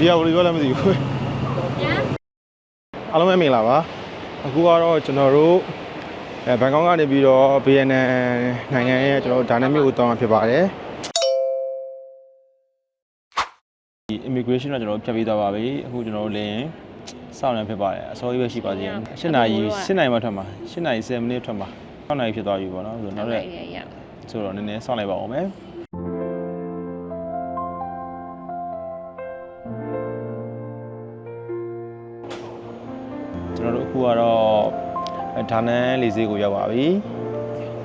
ဒီကဘယ်လိုပြောလဲမသိဘူးအားလုံးပဲမင်္ဂလာပါအခုကတော့ကျွန်တော်တို့အဲဘန်ကောက်ကနေပြီးတော့ BNN နိုင်ငံရဲ့ကျွန်တော်တို့ဒါနမစ်ကိုတောင်းတာဖြစ်ပါတယ်ဒီ immigration ကကျွန်တော်တို့ဖြတ်ပြီးသွားပါပြီအခုကျွန်တော်တို့လင်းစောင့်နေဖြစ်ပါတယ်အစောကြီးပဲရှိပါသေးတယ်8နာရီ7နာရီမှထွက်မှာ8နာရီ10မိနစ်ထွက်မှာ9နာရီဖြစ်သွားပြီပေါ့နော်ဆိုတော့နောက်ရက်ဆိုတော့နည်းနည်းစောင့်လိုက်ပါအောင်မယ် ကျွန်တော်တို့အခုကတော့အဲဒါနန်းလေးစေးကိုရောက်ပါပြီ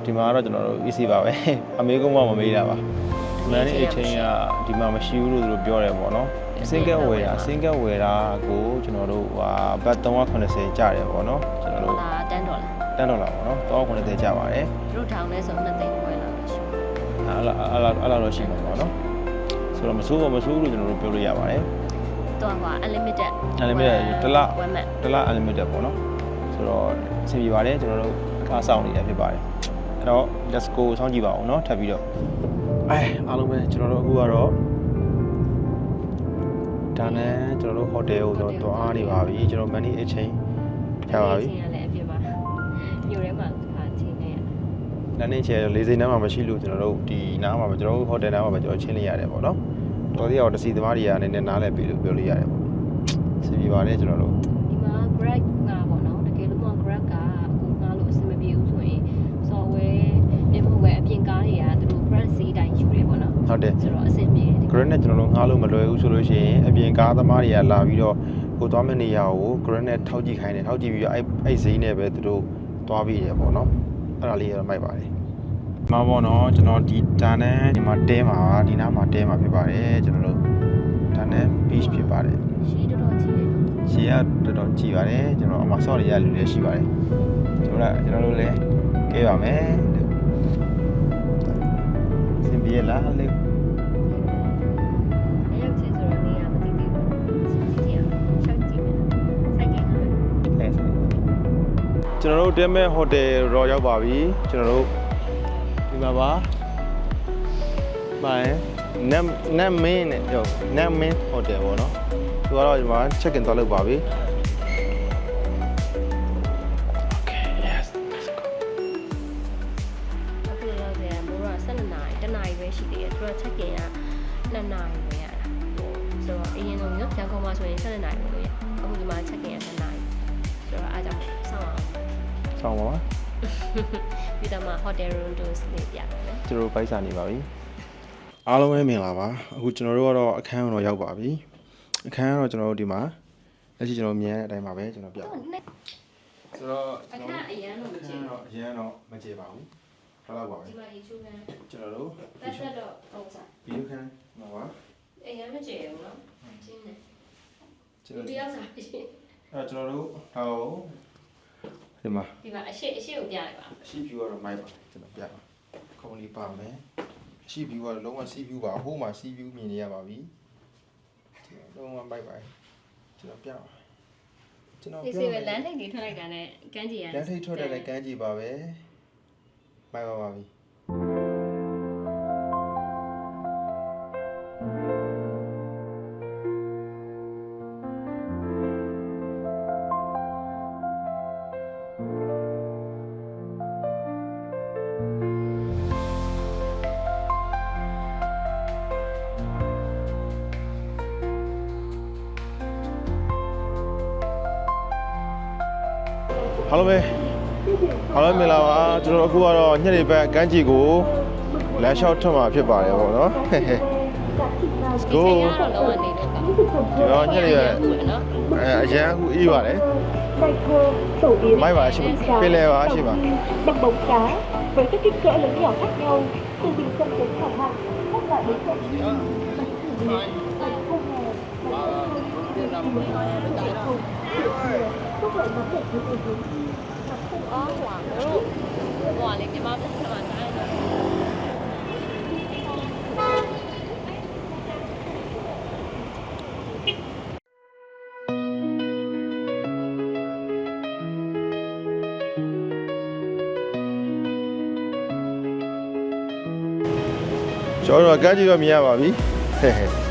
ဒီမှာကတော့ကျွန်တော်တို့ easy ပါပဲအမေကုန်းမမမေးတာပါမန်နေအချင်းကဒီမှာမရှိဘူးလို့သူတို့ပြောတယ်ပေါ့နော်စင်ကက်ဝယ်တာစင်ကက်ဝယ်တာကိုကျွန်တော်တို့ဟာဘတ်380ကျတယ်ပေါ့နော်ကျွန်တော်တို့လာတန်းတော့လားတန်းတော့လာပေါ့နော်380ကျပါတယ်သူတို့ထောင်လဲဆို2သိန်းခွဲလောက်ရှိအဲ့လိုအဲ့လိုအဲ့လိုတော့ရှိမှာပေါ့နော်ဆိုတော့မဆိုးပါမဆိုးဘူးလို့ကျွန်တော်တို့ပြောလို့ရပါတယ် တော့ဟာ unlimited unlimited တစ်လ ဝက်မက် တစ်လ unlimited ပေါ့နော်ဆိုတော့အဆင်ပြေပါတယ်ကျွန်တော်တို့ကားဆောင်နေတာဖြစ်ပါတယ်အဲ့တော့ let's go စောင့်ကြည့်ပါအောင်เนาะထပ်ပြီးတော့အဲအားလုံးပဲကျွန်တော်တို့အခုကတော့ဒါနဲ့ကျွန်တော်တို့ဟိုတယ်ကိုတော့တွားနေပါပြီကျွန်တော် money exchange ဖြာပါပြီ ချင်းရလဲအပြစ်ပါညိုထဲမှာခါချင်းနေ လမ်းနေချေလေးစိမ်းနားမှာမရှိလို့ကျွန်တော်တို့ဒီနားမှာပဲကျွန်တော်တို့ဟိုတယ်နားမှာပဲကျွန်တော်ချင်းနေရတယ်ပေါ့နော် တော်သေးအောင်တစီသမားတွေကအနေနဲ့နားလဲပြီလို့ပြောလို့ရတယ်ပေါ့အဆင်ပြေပါတယ်ကျွန်တော်တို့ဒီမှာ Grab ငါပေါ့နော်တကယ်လို့မ Grab ကအခုငါလို့အဆင်မပြေဘူးဆိုရင် software နေဖို့ပဲအပြင်ကားတွေကသူတို့ brand စီးတိုင်းယူတယ်ပေါ့နော်ဟုတ်တယ်ဆိုတော့အဆင်ပြေတယ် grid နဲ့ကျွန်တော်တို့ငှားလို့မလွယ်ဘူးဆိုလို့ရှိရင်အပြင်ကားသမားတွေကလာပြီးတော့ကိုသွားမယ့်နေရာကို grid နဲ့ထောက်ကြည့်ခိုင်းတယ်ထောက်ကြည့်ပြီးတော့အဲ့အဲ့ဈေးနဲ့ပဲသူတို့သွားပြီးတယ်ပေါ့နော်အဲ့ဒါလေးရမိုက်ပါတယ် မပေါ့နော်ကျွန်တော်ဒီဒါနဲ့ဒီမှာတဲမှာဒီနားမှာတဲမှာဖြစ်ပါတယ်ကျွန်တော်တို့ဒါနဲ့ beach ဖြစ်ပါတယ်ရှိတော်တော်ကြီးတယ်ရှေ့ကတော်တော်ကြည်ပါတယ်ကျွန်တော်အမဆော့ရရလူလည်းရှိပါတယ်ကျွန်တော်ကကျွန်တော်တို့လည်းကဲပါမယ်စင်ပြေလားလေအဲ့ရောက်ချင်ဆိုတော့နေရမသိသေးဘူးစီစီရရှောက်ကြည့်မယ်စိုက်ကင်ကလဲဆိုကျွန်တော်တို့တဲမဲ့ဟိုတယ်တော့ရောက်ပါပြီကျွန်တော်တို့ ဒီမှာပါပါရင်နမ်နမ်မင်းနဲ့ကြောနမ်မင်းဟိုတယ်ပေါ့နော်သူကတော့ဒီမှာ check in သွားလုပ်ပါပြီ Okay yes let's go အခုလောဆယ်မိုးရ12နာရီ1နာရီပဲရှိသေးတယ်သူက check in က2နာရီပဲရတာဟိုဆိုတော့အရင်ဆုံးနော်ရန်ကုန်မှာဆိုရင်12နာရီပဲလို့ရအခုဒီမှာ check in က2နာရီဆိုတော့အားကြောင့်ဆောင်းအောင်ဆောင်းပါ ပါပြီးတော့မှ hotel room tours လေးပြတယ်နော်ကျွန်တော်တို့ပိုက်စာနေပါပြီအားလုံးပဲမင်္ဂလာပါအခုကျွန်တော်တို့ကတော့အခန်းတော့ရောက်ပါပြီအခန်းကတော့ကျွန်တော်တို့ဒီမှာလက်ရှိကျွန်တော်မြင်ရတဲ့အတိုင်းပါပဲကျွန်တော်ပြပါဆိုတော့အခါအရန်လို့မအခကြည့်န်းတော့အရင်တော့မကြေပါဘူးထားလောက်ပါပဲဒီမှာရေချိုးခန်းကျွန်တော်တို့တက်တက်တော့ပုံစံဗီဒီယိုခန်းမှာပါအရန်မကြည့်ဘူးနော်ချင်းနေကျွန်ဒီတော်တယောက်စားရှိအဲ့တော့ကျွန်တော်တို့ဟော ဒီမှာဒီမှာအရှိအရှိကိုပြလိုက်ပါအရှိ view ကတော့မိုက်ပါကျွန်တော်ပြပါခုံးလေးပါမယ်အရှိ view ကတော့လုံးဝ sea view ပါဟိုးမှာ sea view မြင်နေရပါပြီလုံးဝမိုက်ပါကျွန်တော်ပြပါကျွန်တော်ဒီပြစီပဲလမ်းထိပ်ကြီးထွက်လိုက်တာနဲ့ကန်းကြီးရလမ်းထိပ်ထွက်တဲ့လည်းကမ်းကြည့်ပါပဲမိုက်ပါပါပြီ အားလုံးပဲအားလုံးမင်္ဂလာပါကျွန်တော်အခုကတော့ညနေဘက်ကမ်းခြေကိုလမ်းလျှောက်ထွက်မှာဖြစ်ပါတယ်ပေါ့နော် Let's ဒီ go ချိန်ကတော့လုံးဝနေတယ်ကဒီတော့ညနေပဲနော်အဲအရန်အခုအေးပါတယ် Đại thơ phổ biến May mà chị- Trà, cái leo hả chị bà? Bằng bóng cá với các kích cỡ lớn nhỏ khác nhau từ bình dân đến thảo hạng các loại bánh kẹo bánh thử nghiệm bánh khô hè bánh thơm bánh thơm các loại món đẹp với người hướng အော်ဟွာလို့ဟွာလေဒီမှာပြဿနာတိုင်းတော့ကျွန်တော်တို့ကကမ်းခြေတော့မြင်ရပါပြီဟဲ့ဟဲ့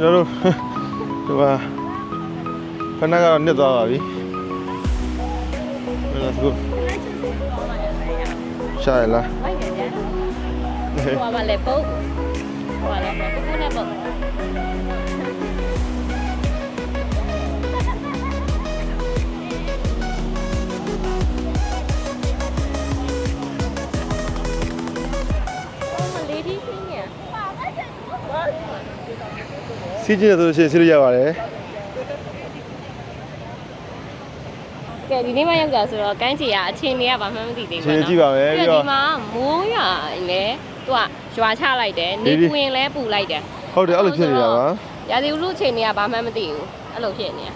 ကျွန်တော်တို့ဒီမှာဖနက်ကတော့နစ်သွားပါပြီ Let's go ရှာရလားလိုက်တယ်ဗျာဟိုကလည်းပုတ်ဟိုကလည်းပုတ်ပုတ်နဲ့ပုတ် စီးကျင်တယ်ဆိုလို့ရှိရင်စီးလို့ရပါတယ်ကဲဒီနေ့မှရောက်ကြဆိုတော့ကန်းချီကအချင်းတွေကဘာမှမသိသေးအဘူးချင်းကြည့်ပါမယ်ပြီးပြီးတော့တော့ဒီမှာမိုးရွာလဲသူကရွာချလိုက်တယ်ဒီနေဒီပူရင်လဲပူလိုက်တယ်ဟုတ်တယ်အဲ့လိုဖြစ်နေတာပါရာသီဥတုချိန်တွေကဘာမှမသိဘူးအဲ့လိုဖြစ်နေတာ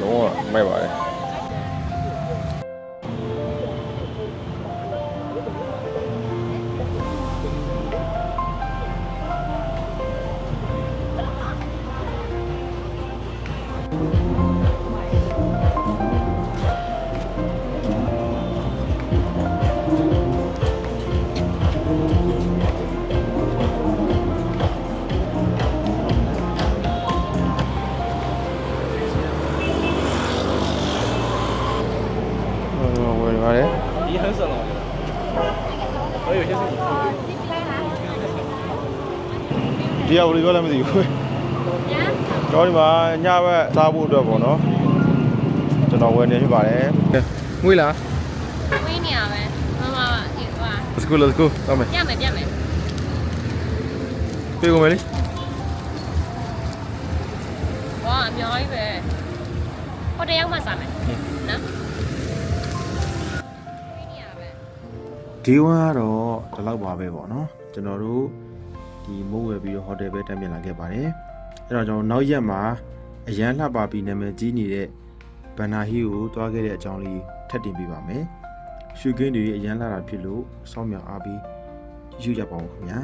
လုံးဝမိုက်ပါတယ် ဝယ်ပါတယ်ဒီဟန်ဆန်တော့ဟုတ်ရဲ့ကျေးဇူးဒီကဝယ်ပြောလည်းမသိဘူး ကျွန်တော်ဒီမှာညဘက်စားဖို့အတွက်ပေါ့နော်ကျွန်တော်ဝယ်နေဖြစ်ပါတယ်ငွေလားဝင်းနေရပဲမမဒီဟို Let's go let's go တော့မယ်ပြမယ်ပြမယ်ပြေကုန်မယ်လေဝါအများကြီးပဲဟိုတယောက်မှစားမယ်နော်ဝင်းနေရပဲဒီဝါကတော့ဒီလောက်ပါပဲပေါ့နော်ကျွန်တော်တို့ဒီမိုးဝယ်ပြီးတော့ဟိုတယ်ပဲတက်ပြန်လာခဲ့ပါတယ် အဲ့တော့ကျွန်တော်နောက်ရက်မှာအရန်လှပပြီးနာမည်ကြီးနေတဲ့ဘန်နာဟီကိုတွားခဲ့တဲ့အကြောင်းလေးထပ်တင်ပြပါမယ်ရွှေကင်းတွေအရန်လှတာဖြစ်လို့စောင့်မြောင်အားပြီးယူကြပါဦးခင်ဗျာ